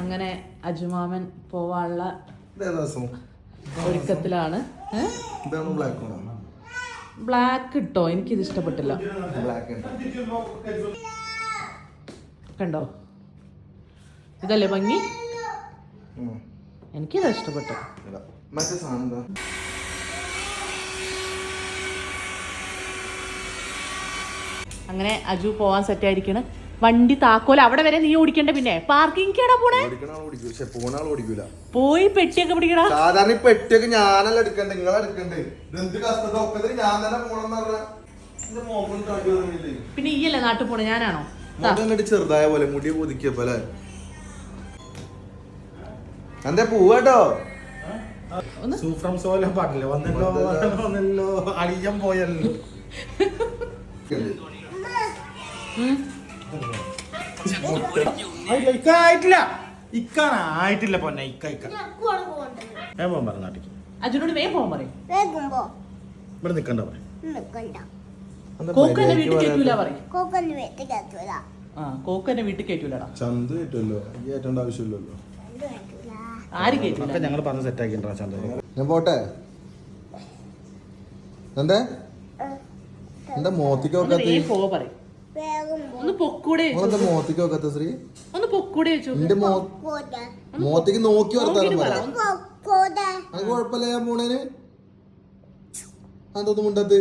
അങ്ങനെ അജുമാമൻ പോവാനുള്ള ഒരുക്കത്തിലാണ്. ബ്ലാക്ക് ഇട്ടോ? എനിക്കിത് ഇഷ്ടപ്പെട്ടില്ല. കണ്ടോ? ഇതല്ലേ ഭംഗി? എനിക്കിത് ഇഷ്ടപ്പെട്ടു മറ്റേ സാധനം എന്താ അങ്ങനെ അജു പോവാൻ സെറ്റ് ആയിരിക്കണ്. വണ്ടി താക്കോൽ അവിടെ വരെ നീ ഓടിക്കണ്ട പിന്നെ? പാർക്കിംഗ് പോണേ? പോയി പെട്ടിയൊക്കെ പിടിക്കടാ സാധാരണ ഈ പെട്ടിയൊക്കെ ഞാനല്ല എടുക്കണ്ടേ കഷ്ടത? ഒക്കത്തിന് ഞാൻ തന്നെ പോണെന്ന് പിന്നെ ഈയല്ലേ നാട്ടിൽ പോണേ? ഞാനാണോ? ചെറുതായ പോലെ മുടി പുതുക്കിയപ്പോ പോലെ എന്താ പൂവാട്ടോ സൂഫ്രം സോല പാട്ടില്ല വന്നല്ലോ വന്നല്ലോ അളിയം പോയല്ലോ. ഇക്ക ആയിട്ടില്ല. പൊന്നെ ഇക്ക ഇക്ക. ഞാൻ പോകാൻ പറ നാട്ടിക്ക്. അജുനോട് വേഗം പോകാൻ പറയും. ഇവിടെ നിക്കണ്ട പറയും. കോക്കന്റെ വീട്ടിൽ പറയും. കോക്കൊന്ന് വീട്ടിൽ ആ ചന്ത് ഈ ഏറ്റേണ്ട ആവശ്യമില്ലല്ലോ. ആര് ഞങ്ങൾ പറഞ്ഞ് സെറ്റ് ആക്കിണ്ടാ ചന്ത. ഞാൻ പോട്ടെ? എന്താ? എന്താ മോത്തിക്ക് ഒന്ന് പൊക്കൂടെ മോത്തിക്ക് ശ്രീ? ഒന്ന് പൊക്കൂടെ മോത്തിക്ക് നോക്കി വർത്താനം അത് കുഴപ്പമില്ല ഞാൻ പോണേന്. അതൊന്നും മുണ്ടത്ത്?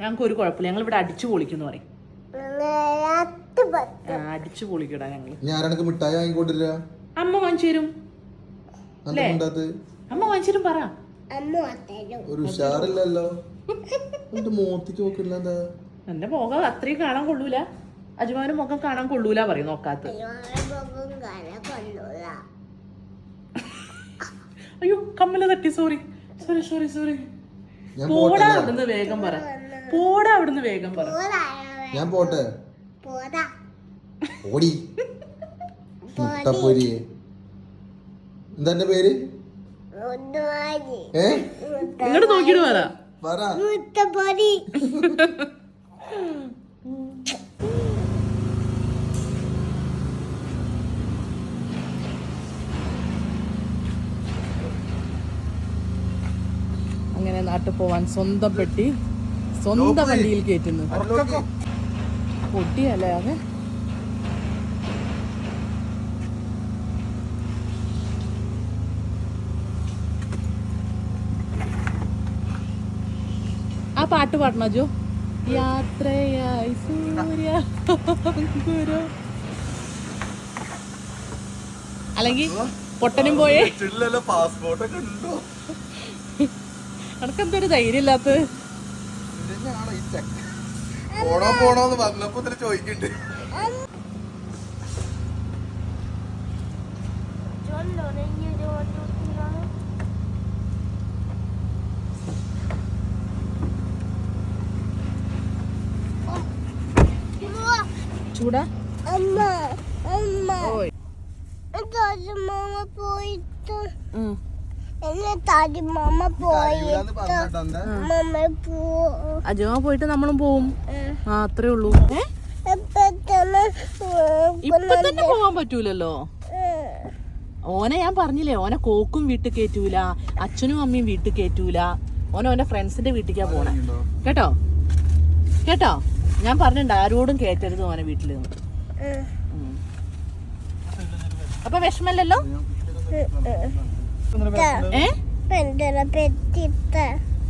ഞങ്ങൾക്ക് ഒരു കുഴപ്പമില്ല. ഞങ്ങൾ ഇവിടെ അടിച്ചു പൊളിക്കുന്നു പറയും. അടിച്ചു പൊളിക്കടാ ഞങ്ങൾ. എനക്ക് മിഠായി വാങ്ങിക്കൊണ്ടില്ല അമ്മ വാങ്ങിച്ചു തരും. അമ്മ വാങ്ങിച്ചു പറ. ഒരു ഉഷാറില്ലല്ലോ. എന്റെ മോത്തിക്ക് നോക്കില്ല എന്താ? എന്റെ മുഖം അത്രയും കാണാൻ കൊള്ളൂല. അജുമാനും മുഖം കാണാൻ കൊള്ളൂല പറയും നോക്കാത്ത. അയ്യോ കമ്മല തട്ടി സോറി സോറി സോറി സോറി പോടാ പോട്ടെ അവിടുന്ന് വേഗം പറ. പോടാ അവിടുന്ന് വേഗം പറ. ഞാൻ പോട്ടെ? പോരാ ഓടി. മുട്ടപ്പൊരി. എന്താ പേര്? ഇങ്ങോട്ട് നോക്കിയിട്ട് പറ. പറ. മുട്ടപ്പൊരി. അങ്ങനെ നാട്ടിൽ പോവാൻ സ്വന്തം പെട്ടി സ്വന്തം വണ്ടിയിൽ കയറ്റുന്നു പൊട്ടിയല്ലേ അത്? ആ പാട്ട് പാടണോ ജോ യാത്രയായി സൂര്യ ഗുരു. അല്ലെങ്കിൽ പൊട്ടനും പോയേ. പാസ്പോർട്ടൊക്കെ ഉണ്ടോ? അനക്കെന്തൊരു ധൈര്യം ഇല്ലാത്ത പോണോ പോണോന്ന് വന്നപ്പോ ചോദിക്കണ്ട്. ചൂടാ അമ്മ അമ്മ ഓയ് താജ്മാമ പോയിട്ട്. അജുമ പോയിട്ട് നമ്മളും പോവും. ആ അത്രേ ഉള്ളൂ. ഇപ്പൊ തന്നെ ഇപ്പൊ തന്നെ പോവാൻ പറ്റൂലല്ലോ? ഓനെ ഞാൻ പറഞ്ഞില്ലേ ഓനെ കോക്കും വീട്ടിൽ കയറ്റൂല അച്ഛനും അമ്മയും വീട്ടിൽ കയറ്റൂല ഓനെ ഓന്റെ ഫ്രണ്ട്സിന്റെ വീട്ടിലേക്കാ പോണേ. കേട്ടോ? കേട്ടോ? ഞാൻ പറഞ്ഞിട്ടുണ്ട് ആരോടും കേറ്റരുത് മോനെ വീട്ടിൽ നിന്ന് അപ്പൊ വിഷമല്ലല്ലോ?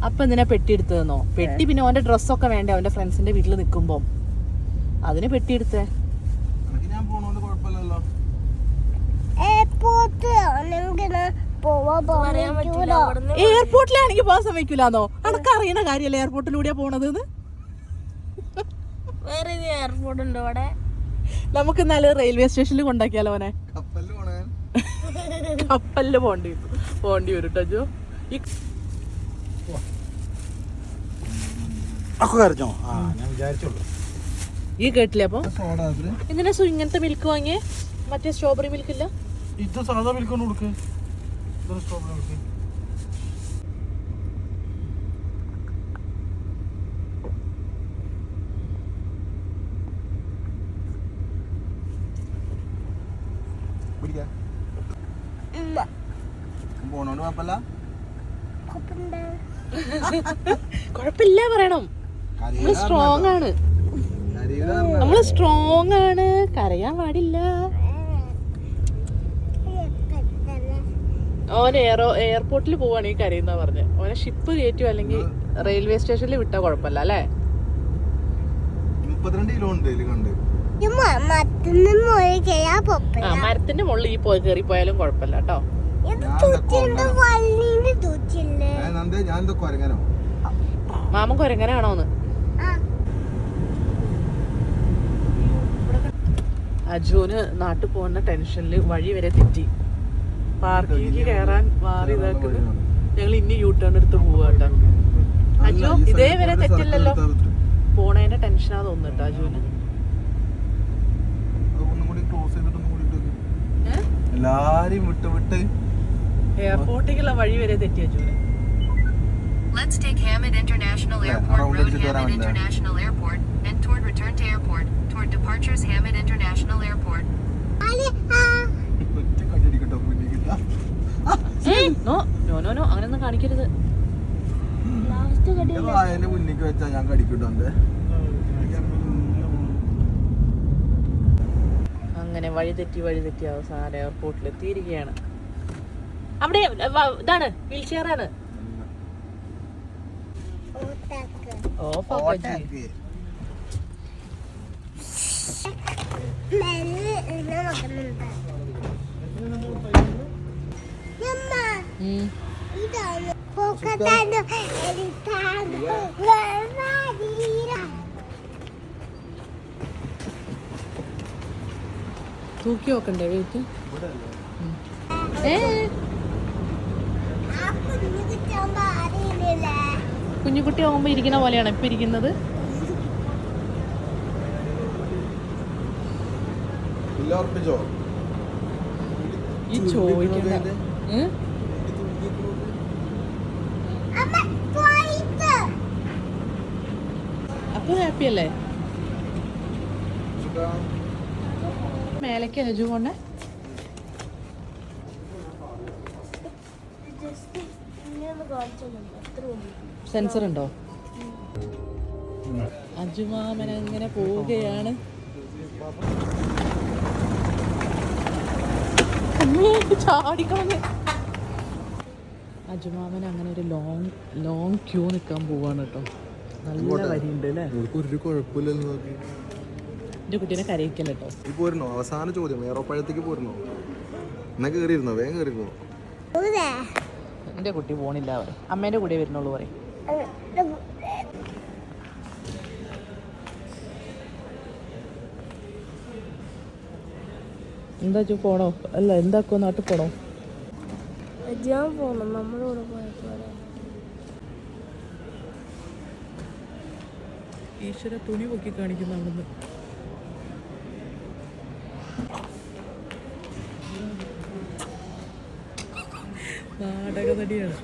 അപ്പൊ എന്തിനാ പെട്ടി എടുത്തതെന്നോ പെട്ടി പിന്നെ ഓന്റെ ഡ്രസ്സൊക്കെ വേണ്ടേ? അവന്റെ ഫ്രണ്ട്സിന്റെ വീട്ടിൽ നിൽക്കുമ്പോ അതിന് പെട്ടി എടുത്തേ എയർപോർട്ടിലാണെങ്കിൽ പോകാൻ സമ്മതിക്കൂലെന്നോ? അനക്ക് അറിയണ കാര്യല്ലേ എയർപോർട്ടിലൂടെയാ പോണത് വേറെ എയർപോർട്ട് ഉണ്ടോ അവിടെ നമുക്ക് എന്നാൽ റെയിൽവേ സ്റ്റേഷനിൽ കൊണ്ടാക്കിയാലോ അവനെ കപ്പലിൽ പോണ്ടി പോണ്ടി വരും കേട്ടോ ഈ കേട്ടില്ലേ അപ്പൊ? ഇങ്ങനെ ഇങ്ങനത്തെ മിൽക്ക് വാങ്ങിയേ? മറ്റേ സ്ട്രോബെറി മിൽക്ക് ഇല്ല? ഇത് സാധാ മിൽക്ക് കൊണ്ട് കൊടുക്കേ. സ്ട്രോബെറി കൊടുക്ക് പിടി ഇരിക്കാം ഉമ്മ. പോണോണ്ട് കുഴപ്പമില്ല കുഴപ്പമുണ്ട്. കുഴപ്പമില്ല പറയണം. നമ്മൾ സ്ട്രോങ് ആണ്. നമ്മൾ സ്ട്രോങ് ആണ്. കരയാൻ പാടില്ല. ഓന് ഓൻ എയറോ എയർപോർട്ടിൽ പോവാണ് ഈ കരയുന്ന പറഞ്ഞ്. ഓനെ ഷിപ്പ് കയറ്റും അല്ലെങ്കിൽ റെയിൽവേ സ്റ്റേഷനിൽ വിട്ടാ കുഴപ്പമില്ല അല്ലേ? മുപ്പത്തിരണ്ട് കിലോ ഉണ്ട് കണ്ട്. മരത്തിന്റെ മുകളിൽ ഈ പോയി കയറി പോയാലും കുഴപ്പമില്ല കേട്ടോ. ഇത് ഞാൻ മാമൻ കൊരങ്ങനാണോന്ന്? ആ. അജുവിന് നാട്ടിൽ പോകുന്ന ടെൻഷനിൽ വഴി വരെ തെറ്റി. പാർക്കിങ്ങി കയറാൻ മാറി ഇതാക്കുന്നു ഞങ്ങൾ ഇനി യൂ ടേൺ എടുത്ത് പോവാട്ടോ അജു ഇതേ വരെ തെറ്റില്ലല്ലോ. പോണേന്റെ ടെൻഷനാ തോന്നിട്ടോ അജുവിന്. എല്ലാരും വിട്ട് വിട്ട് എയർപോർട്ടിലേക്കുള്ള വഴി വരെ തെറ്റി അജുവിന്. Let's take Hamid International Airport yeah, Road, Hamid. International Airport, and toward return to airport, toward departures Hamid International Airport. No no no no അങ്ങനെയൊന്നും കാണിക്കരുത്. എന്റെ മുന്നിക്ക് വെച്ചാ ഞാൻ കടിക്കിട്ടുണ്ട് അങ്ങനെ വഴി തെറ്റി വഴി തെറ്റി അവസാനം എയർപോർട്ടിൽ എത്തിയിരിക്കുകയാണ് അവിടെ ഇതാണ് വീൽ ചെയർ ആണ് ഊട്ടാക്ക്. ഓഫ് മെല്ലെ ഇതിനെ നോക്കുന്നുണ്ട്. ഉമ്മ, ഇതാണ് പൂക്കത്താന്റെ എലിത്താന്റെ വെള്ളാതീര. തൂക്കി നോക്കണ്ടേ വെയിറ്റ് ഏ? ആ കുഞ്ഞു കുറ്റാകുമ്പോ അറിയില്ലേ കുഞ്ഞുകുട്ടി ആകുമ്പോ ഇരിക്കുന്ന പോലെയാണ് ഇപ്പൊ ഇരിക്കുന്നത്. ഈ ചോദിക്കണ്ട. അപ്പൊ ഹാപ്പി അല്ലേ? മേലേക്ക് അജു കൊണ്ടേ. ജസ്റ്റ് ഇങ്ങനെ കാണിച്ചൊന്നുമില്ല അത്ര സെൻസർ ഉണ്ടോ അജുമാമൻ അങ്ങനെ പോവുകയാണ്. ചാടിക്കളഞ്ഞ്. അജുമാമൻ അങ്ങനെ ഒരു ലോങ് ലോങ് ക്യൂ നിൽക്കാൻ പോവാണ് കേട്ടോ. നല്ല വരിയുണ്ട് അല്ലേ? ഒരു കുഴപ്പമില്ലെന്ന് നോക്കി. എന്റെ കുട്ടീനെ കരയിക്കല്ല കേട്ടോ? ഈ പോരുന്നോ? അവസാന ചോദ്യം ഏറോപ്പഴത്തേക്ക് പോരുന്നോ? എന്നാ കേറിയിരുന്നോ? വേഗം കേറിയിരുന്നോ? ഊതേ എന്റെ കുട്ടി പോണില്ല പറയും. അമ്മേന്റെ കൂടെ വരുന്നുള്ളൂ പറയും. എന്താ ചു പോണോ? അല്ല എന്താക്കോ നാട്ടിൽ പോണോ? ഞാൻ പോണം. നമ്മളോട് പോയപ്പോലെ ഈശ്വര തുണി പൊക്കി കാണിക്കുന്നുണ്ടെന്ന് നാടക നടിയാണ്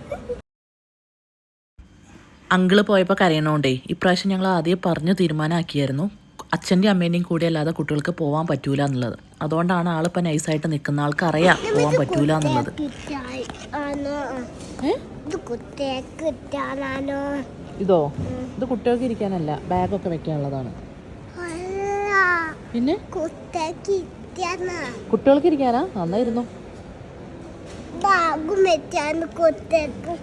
അങ്കിൾ പോയപ്പോൾ കരയണോണ്ടേ ഇപ്രാവശ്യം ഞങ്ങൾ ആദ്യം പറഞ്ഞു തീരുമാനമാക്കിയായിരുന്നു അച്ഛന്റെയും അമ്മേന്റെയും കൂടെ അല്ലാതെ കുട്ടികൾക്ക് പോകാൻ പറ്റൂല എന്നുള്ളത്. അതുകൊണ്ടാണ് ആളിപ്പോൾ നൈസായിട്ട് നിൽക്കുന്ന ആൾക്ക് അറിയാം പോകാൻ പറ്റൂല എന്നുള്ളത്. ഇത് ഇതോ? കുട്ടികൾക്ക് ഇരിക്കാനല്ല ബാഗൊക്കെ വെക്കാനുള്ളതാണ്. പിന്നെ? കുട്ടികൾക്ക് ഇരിക്കാനാ? നന്നായിരുന്നു. ബാഗും വെച്ചാണ് കുട്ടികൾക്ക്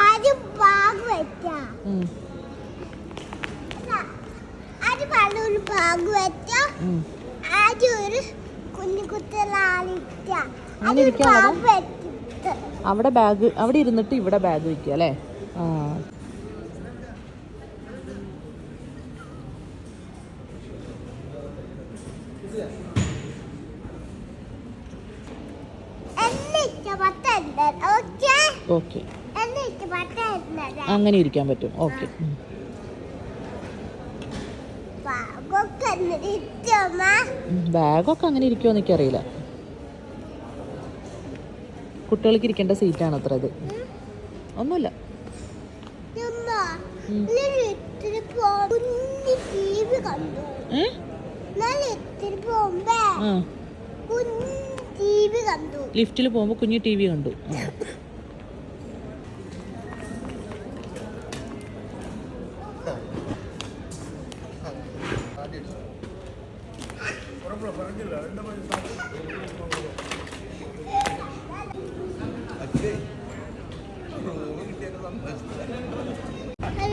ആദ്യം ബാഗ് ആദ്യം ബാഗ്. ആദ്യം ഒരു കുഞ്ഞു അവിടെ? ബാഗ് അവിടെ ഇരുന്നിട്ട് ഇവിടെ ബാഗ് വെക്കുക അല്ലേ? ആ. ഓക്കെ. അങ്ങനെ ഇരിക്കാൻ പറ്റും. ഓക്കെ ബാഗൊക്കെ അങ്ങനെ ഇരിക്കുമോ എനിക്കറിയില്ല. കുട്ടികൾക്ക് ഇരിക്കേണ്ട സീറ്റാണ് അത്ര അത് ഒന്നുമില്ല. പോകുമ്പേ ലിഫ്റ്റിൽ പോകുമ്പോൾ കുഞ്ഞു ടി വി കണ്ടു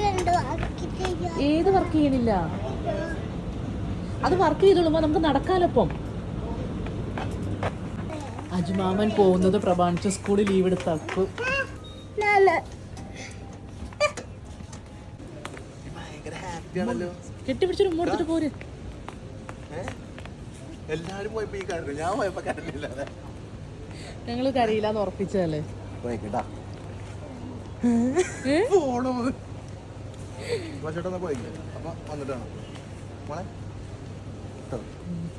അതുണ്ടോ ആക്കിയിട്ട് ഏത് വർക്ക് ചെയ്യണില്ല അത് വർക്ക് ചെയ്തോളുമ്പോ നമുക്ക് നടക്കാലൊപ്പം. അജുമാമൻ പോകുന്നത് പ്രമാണിച്ച സ്കൂളിൽ ലീവ് ഭയങ്കര ഹാപ്പിയാണല്ലോ കെട്ടിപ്പിടിച്ചൊരു ഉമ്മ പോര്. എല്ലാരും പോയപ്പോ ഈ കരഞ്ഞു. ഞാൻ പോയപ്പോ കരഞ്ഞില്ല ഞങ്ങൾ കരയില്ലാന്ന് ഉറപ്പിച്ചതല്ലേ? പോയിക്കട്ടാ ഏ? പോണോ. ചേട്ടാ പോയിക്കേ. അപ്പൊ വന്നിട്ടാണ്. മോളെ ട്ടോ. പോയിക്കട്ടോ ഉം, ബൈ എന്താ ഇവൾക്ക് ഒരു കുഴപ്പമില്ല നോക്കി ഇത്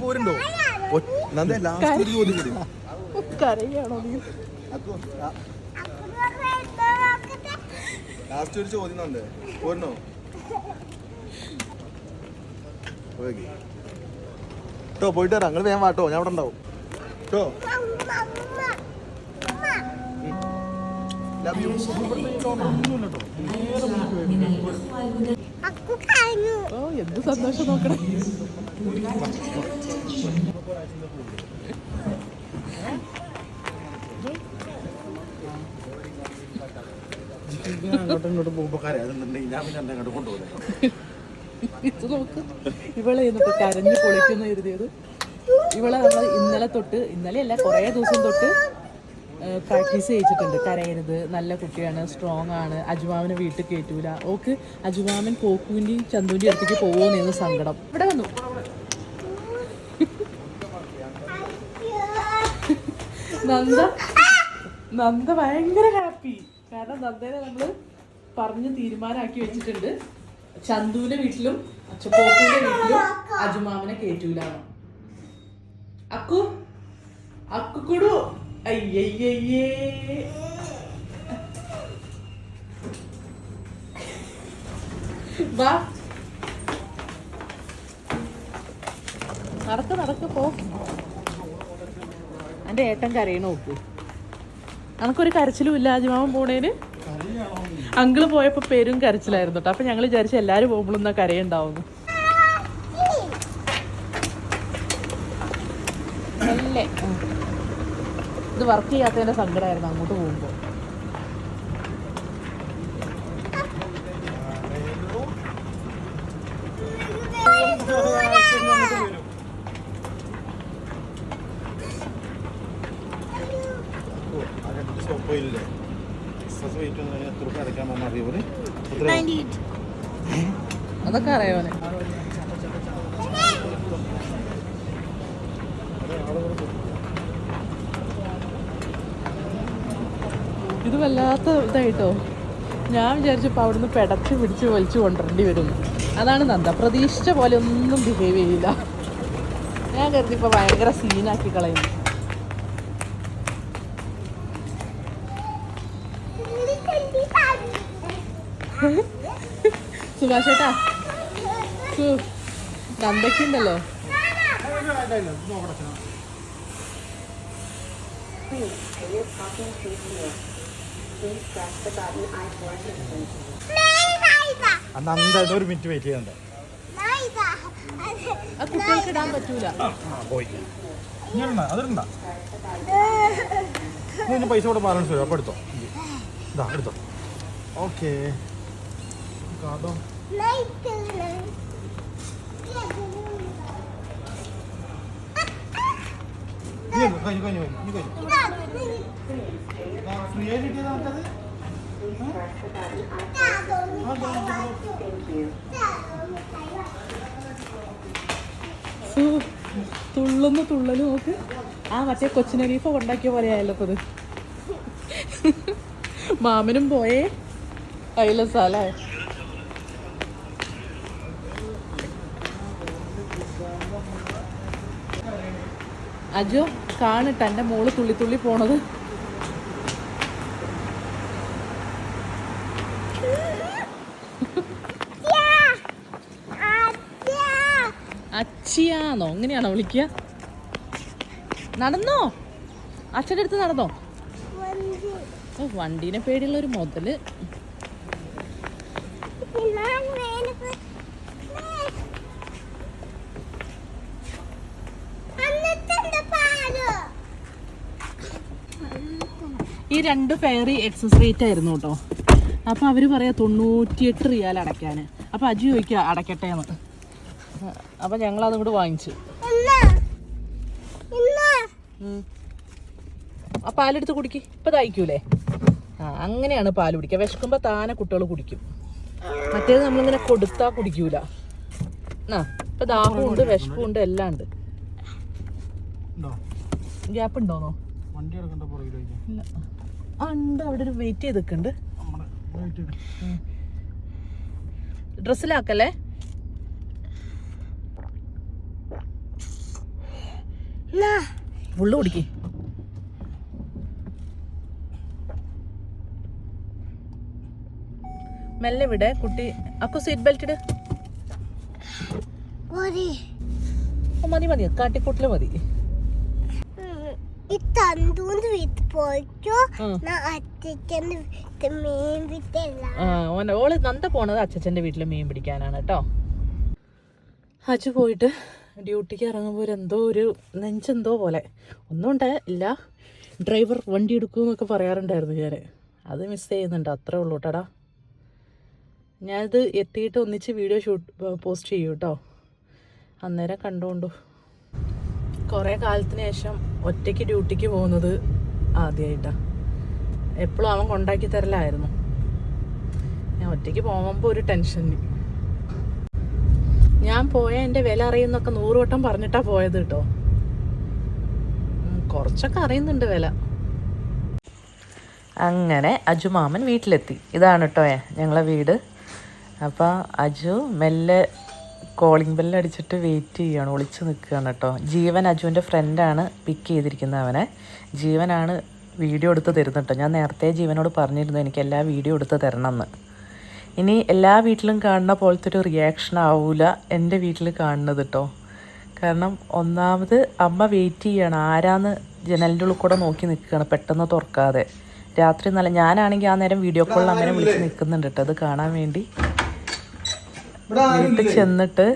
പോരുണ്ടോ? നന്ദേ ലാസ്റ്റ് ഒരു ചോദ്യം നന്ദേ. പോരണോ കേട്ടോ പോയിട്ട് വരാം. നിങ്ങൾ വേഗം വാട്ടോ ഞാൻ അവിടെ ഉണ്ടാവും കേട്ടോ ഓ എന്ത് സന്തോഷം നോക്കണേ. അങ്ങോട്ടും ഇങ്ങോട്ടും പോകുമ്പോ കരയാതുണ്ടെങ്കിൽ ഞാൻ പിന്നെ അങ്ങോട്ട് കൊണ്ടുപോകും നോക്ക്. ഇവളെ ഇന്നിപ്പോ കരഞ്ഞു പൊളിക്കുന്ന എഴുതിയത് ഇവളെ നമ്മൾ ഇന്നലെ തൊട്ട് ഇന്നലെ അല്ല കുറേ ദിവസം തൊട്ട് പ്രാക്ടീസ് ചെയ്യിച്ചിട്ടുണ്ട്. കരയരുത്. നല്ല കുട്ടിയാണ്. സ്ട്രോങ് ആണ്. അജുമാമനെ വീട്ടിൽ കയറ്റൂല ഓക്ക് അജുമാമൻ പോക്കുവിന്റെയും ചന്തുവിന്റെയും അടുത്തേക്ക് പോകുമെന്ന് സങ്കടം. ഇവിടെ വന്നു. നന്ദ നന്ദ ഭയങ്കര ഹാപ്പി കാരണം നന്ദേനെ നമ്മൾ പറഞ്ഞ് തീരുമാനമാക്കി വെച്ചിട്ടുണ്ട്. ചന്തുവിന്റെ വീട്ടിലും പോക്കുവിന്റെ വീട്ടിലും അജുമാമനെ കയറ്റൂലാണ് അക്കു അക്കുക്കുടു അയ്യയ്യേ വാ. നടക്ക് നടക്ക് പോ. എന്റെ ഏട്ടൻ കരയണ നോക്ക്. നമുക്കൊരു കരച്ചിലും ഇല്ല അജിമാവൻ പോണേന്? അങ്കിൾ പോയപ്പോ പേരും കരച്ചിലായിരുന്നു കേട്ടോ അപ്പൊ ഞങ്ങൾ വിചാരിച്ചു എല്ലാരും പോകുമ്പോഴൊന്നും കരയുണ്ടാവുന്നു അല്ലേ ഇത് വർക്ക് ചെയ്യാത്തതിന്റെ സങ്കടമായിരുന്നു അങ്ങോട്ട് പോകുമ്പോ. അടയ്ക്കാമെന്ന് അറിയുമോ അതൊക്കെ അറിയാവനെ ഇത് വല്ലാത്ത ഇതായിട്ടോ. ഞാൻ വിചാരിച്ചപ്പോൾ അവിടുന്ന് പെടച്ച് പിടിച്ച് വലിച്ചു കൊണ്ടുവരേണ്ടി വരും. അതാണ് നന്ദ. പ്രതീക്ഷിച്ച പോലെ ഒന്നും ബിഹേവ് ചെയ്യില്ല. ഞാൻ കരുതി ഇപ്പോൾ ഭയങ്കര സീനാക്കി കളയുന്നു സുഭാഷേട്ടാ നന്ദക്കുണ്ടല്ലോ Thank നന്ദയ്ക്കുണ്ടല്ലോ. അന്ന് ഒരു മിനിറ്റ് വെയിറ്റ് ചെയ്യണ്ട. കുട്ടികൾക്ക് ഇടാൻ പറ്റൂല. ഇതിന് പൈസ കൂടെ ബാലൻസ് വരും. അപ്പോൾ എടുത്തോ. ഇതാ എടുത്തോ. ഓക്കേ കാർഡോ തുള്ളുന്ന തുള്ളൽ നോക്ക്. ആ മറ്റേ കൊച്ചിനരീഫ ഉണ്ടാക്കിയ പോലെ ആയല്ലോ അത് മാമനും പോയേ. അയിലസാലേ അജോ കാണിട്ട് എന്റെ മോൾ തുള്ളി തുള്ളി പോണത്. അച്ചിയാന്നോ? അങ്ങനെയാണോ വിളിക്കുക? നടന്നോ? അച്ഛന്റെ അടുത്ത് നടന്നോ? വണ്ടീനെ പേടിയുള്ള ഒരു മുതൽ. രണ്ട് ഫെയറി എക്സസ് റേറ്റ് ആയിരുന്നു കേട്ടോ. അപ്പോൾ അവർ പറയാ തൊണ്ണൂറ്റിയെട്ട് റിയാൽ അടയ്ക്കാൻ അപ്പോൾ അജു ചോദിക്കുക അടയ്ക്കട്ടെ എന്ന് അപ്പോൾ ഞങ്ങൾ അതും കൂടെ വാങ്ങിച്ചു. ഇന്ന. ഇന്ന. ഉം. ആ പാലെടുത്ത് കുടിക്ക്. ഇപ്പൊ തയ്ക്കൂലേ ആ അങ്ങനെയാണ് പാൽ കുടിക്കുക. വിശക്കുമ്പോൾ താനെ കുട്ടികൾ കുടിക്കും. മറ്റേത് നമ്മളിങ്ങനെ കൊടുത്താ കുടിക്കൂല. ആ ഇപ്പൊ ദാഹമുണ്ട് വിശപ്പുണ്ട് എല്ലാം ഉണ്ട്. ഉണ്ടോ? ഗ്യാപ്പ് ഉണ്ടോന്നോ വണ്ടി എടുക്കണ്ട പുറകിലേക്ക്. ഇല്ല. ആ ഉണ്ട് അവിടെ ഒരു വെയിറ്റ് ചെയ്ത്. നിൽക്കുന്നുണ്ട്. ഡ്രസ്സിലാക്കല്ലേ? ഉള്ളു ഫുള്ള് കുടിക്കേ. മെല്ലെ വിടെ കുട്ടി. അക്കു സീറ്റ് ബെൽറ്റ് ഇട്. മതി മതി. കാട്ടിക്കൂട്ടിൽ മതി. ഈ തന്തൂന്ന് വീട്ടിൽ പോയിട്ടോ അച്ഛന്റെ വീട്ടിൽ മീൻ ഓൾ നന്ദ പോണത് അച്ഛന്റെ വീട്ടിൽ മീൻ പിടിക്കാനാണ് കേട്ടോ. അച്ഛ പോയിട്ട് ഡ്യൂട്ടിക്ക് ഇറങ്ങുമ്പോൾ എന്തോ ഒരു നെഞ്ചെന്തോ പോലെ. ഒന്നും ഉണ്ടായില്ല ഡ്രൈവർ വണ്ടി എടുക്കുമെന്നൊക്കെ പറയാറുണ്ടായിരുന്നു ഞാൻ അത് മിസ് ചെയ്യുന്നുണ്ട്. അത്രേ ഉള്ളൂ കേട്ടാ. ഞാനിത് എത്തിയിട്ട് ഒന്നിച്ച് വീഡിയോ ഷൂട്ട് പോസ്റ്റ് ചെയ്യൂ കേട്ടോ. അന്നേരം കണ്ടുകൊണ്ടു കുറേ കാലത്തിന് ശേഷം ഒറ്റയ്ക്ക് ഡ്യൂട്ടിക്ക് പോകുന്നത് ആദ്യമായിട്ടാണ് എപ്പോഴും അവൻ കൊണ്ടാക്കി തരലായിരുന്നു. ഞാൻ ഒറ്റയ്ക്ക് പോകുമ്പോൾ ഒരു ടെൻഷൻ ഞാൻ പോയ എന്റെ വില അറിയുന്നൊക്കെ നൂറ് വട്ടം പറഞ്ഞിട്ടാ പോയത് കേട്ടോ കുറച്ചൊക്കെ അറിയുന്നുണ്ട് വില. അങ്ങനെ അജു മാമൻ വീട്ടിലെത്തി. ഇതാണ് കേട്ടോ ഞങ്ങളെ വീട്. അപ്പോൾ അജു മെല്ലെ കോളിംഗ് ബെല്ല് അടിച്ചിട്ട് വെയിറ്റ് ചെയ്യുകയാണ് ഒളിച്ച് നിൽക്കുകയാണ് കേട്ടോ. ജീവൻ അജുവിന്റെ ഫ്രണ്ടാണ് പിക്ക് ചെയ്തിരിക്കുന്നത് അവനെ. ജീവനാണ് വീഡിയോ എടുത്ത് തരുന്നത് കേട്ടോ. ഞാൻ നേരത്തെ ജീവനോട് പറഞ്ഞിരുന്നു എനിക്ക് എല്ലാ വീഡിയോ എടുത്ത് തരണം എന്ന്. ഇനി എല്ലാ വീട്ടിലും കാണുന്ന പോലത്തെ ഒരു റിയാക്ഷൻ ആവൂല എന്റെ വീട്ടിൽ കാണുന്നത് കേട്ടോ. കാരണം ഒന്നാമത് അമ്മ വെയിറ്റ് ചെയ്യുകയാണ് ആരാന്ന് ജനലിന്റെ ഉള്ളിൽ കൂടെ നോക്കി നിൽക്കുകയാണ് പെട്ടെന്ന് തുറക്കാതെ. രാത്രി നല്ല ഞാനാണെങ്കിൽ ആ നേരം വീഡിയോ കോളിൽ അങ്ങനെ വിളിച്ച് നിൽക്കുന്നുണ്ട് കേട്ടോ. അത് കാണാൻ വേണ്ടി വീട്ടിൽ ചെന്നിട്ട്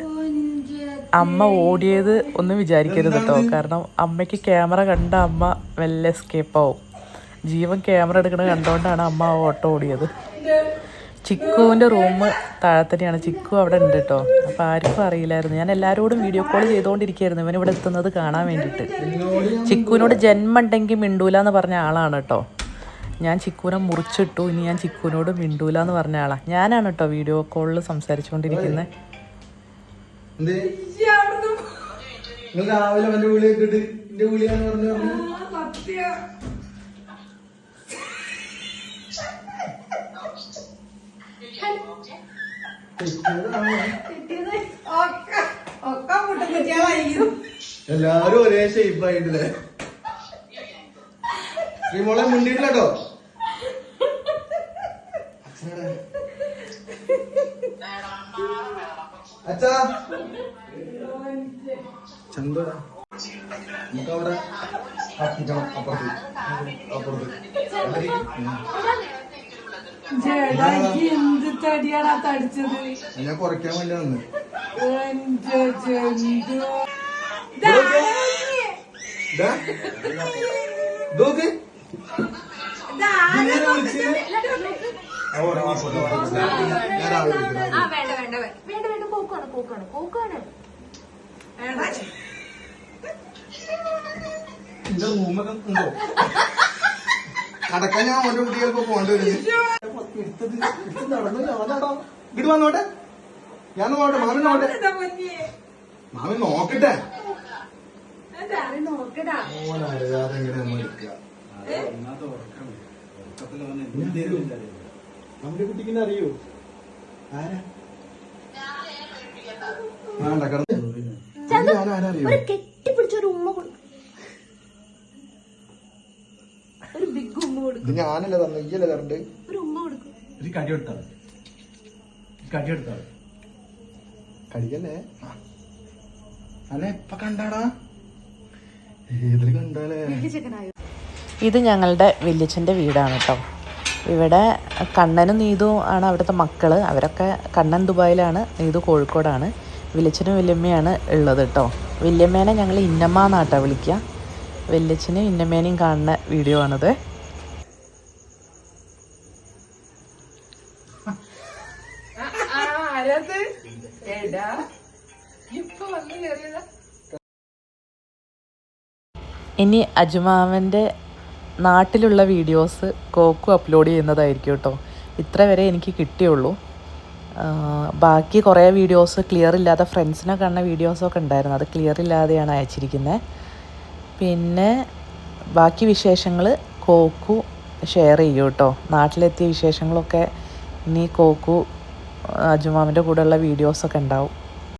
അമ്മ ഓടിയത് ഒന്നും വിചാരിക്കരുത് കേട്ടോ കാരണം അമ്മയ്ക്ക് ക്യാമറ കണ്ട അമ്മ വല്ല എസ്കേപ്പ് ആവും. ജീവൻ ക്യാമറ എടുക്കണ കണ്ടുകൊണ്ടാണ് അമ്മ ആ ഓട്ടോ ഓടിയത്. ചിക്കുവിന്റെ റൂം താഴെ തന്നെയാണ് ചിക്കു അവിടെ ഉണ്ട് കേട്ടോ അപ്പോൾ ആർക്കും അറിയില്ലായിരുന്നു. ഞാൻ എല്ലാവരോടും വീഡിയോ കോൾ ചെയ്തുകൊണ്ടിരിക്കുകയായിരുന്നു ഇവൻ ഇവിടെ എത്തുന്നത് കാണാൻ വേണ്ടിയിട്ട്. ചിക്കുവിനോട് ജന്മം ഉണ്ടെങ്കിൽ മിണ്ടൂല എന്ന് പറഞ്ഞ ആളാണ് കേട്ടോ ഞാൻ ചിക്കൂനെ മുറിച്ചിട്ടു. ഇനി ഞാൻ ചിക്കൂനോട് മിണ്ടൂല എന്ന് പറഞ്ഞ ആളാണ് ഞാനാണ് കേട്ടോ വീഡിയോ കോളിൽ സംസാരിച്ചുകൊണ്ടിരിക്കുന്നത് എല്ലാരും ഒരേ രാവിലെ അവന്റെ വിളി കേട്ടിട്ട് എന്റെ വിളിയാന്ന് പറഞ്ഞു പറഞ്ഞു എല്ലാരും ഒരേ ഷേപ്പ് ആയിട്ടില്ലേ ശ്രീമോളെ മുണ്ടിട്ടില്ല അച്ഛാ ചന്തോടാ നമുക്ക് അവിടെ ആക്കിക്കണം അപ്പുറത്ത് അപ്പുറത്ത് എന്ത് തടിയാടാ തടിച്ചത്? ഞാൻ കുറയ്ക്കാൻ വേണ്ടി വന്ന്. എന്റെ പോക്കാണ് പോക്കാണ്. നടക്കാൻ ഞാൻ അവന്റെ കുട്ടി ചിലപ്പോ പോകേണ്ടി വരും. ഇങ്ങോട്ട് വന്നോട്ടെ ഞാൻ നോക്കട്ടെ. മാമൻ നോക്കട്ടെ മാമൻ നോക്കട്ടെ ഓനറിയാതെ എങ്ങനെ നമ്മൾ എടുക്കുക നമ്മുടെ കുട്ടിക്ക് അറിയോ? ആരാ? ആരറിയോ കെട്ടിപ്പിടിച്ചൊരു ഉമ്മ കൊടുക്കും ഒരു ബിഗ് ഉമ്മ കൊടുക്കും. ഞാനല്ലേ തന്നെ ഈയല്ലേ തരണ്ട്? ഒരു ഉമ്മ കൊടുക്കും. ഒരു കടി കടി കടിയല്ലേ? അല്ല ഇപ്പൊ കണ്ടാടാ? ഏതിൽ കണ്ടാലേ? ഇത് ഞങ്ങളുടെ വല്യച്ഛന്റെ വീടാണ് കേട്ടോ. ഇവിടെ കണ്ണനും നീതു ആണ് അവിടുത്തെ മക്കൾ അവരൊക്കെ കണ്ണൻ ദുബായിലാണ് നീതു കോഴിക്കോടാണ്. വല്യച്ഛനും വല്യമ്മയാണ് ഉള്ളത് കേട്ടോ. വല്യമ്മേനെ ഞങ്ങൾ ഇന്നമ്മ എന്നാട്ടോ വിളിക്കുക. വലിയച്ഛനും ഇന്നമ്മേനെയും കാണുന്ന വീഡിയോ ആണത്. ഇനി അജുമാവന്റെ നാട്ടിലുള്ള വീഡിയോസ് കോക്കു അപ്ലോഡ് ചെയ്യുന്നതായിരിക്കും കേട്ടോ. ഇത്ര വരെ എനിക്ക് കിട്ടിയുള്ളൂ. ബാക്കി കുറേ വീഡിയോസ് ക്ലിയർ ഇല്ലാത്ത ഫ്രണ്ട്സിനെ കാണുന്ന വീഡിയോസൊക്കെ ഉണ്ടായിരുന്നു. അത് ക്ലിയർ ഇല്ലാതെയാണ് അയച്ചിരിക്കുന്നത് പിന്നെ ബാക്കി വിശേഷങ്ങൾ കോക്കു ഷെയർ ചെയ്യൂ കേട്ടോ നാട്ടിലെത്തിയ വിശേഷങ്ങളൊക്കെ ഇനി കോക്കു അജുമാമിന്റെ കൂടെയുള്ള വീഡിയോസൊക്കെ ഉണ്ടാവും.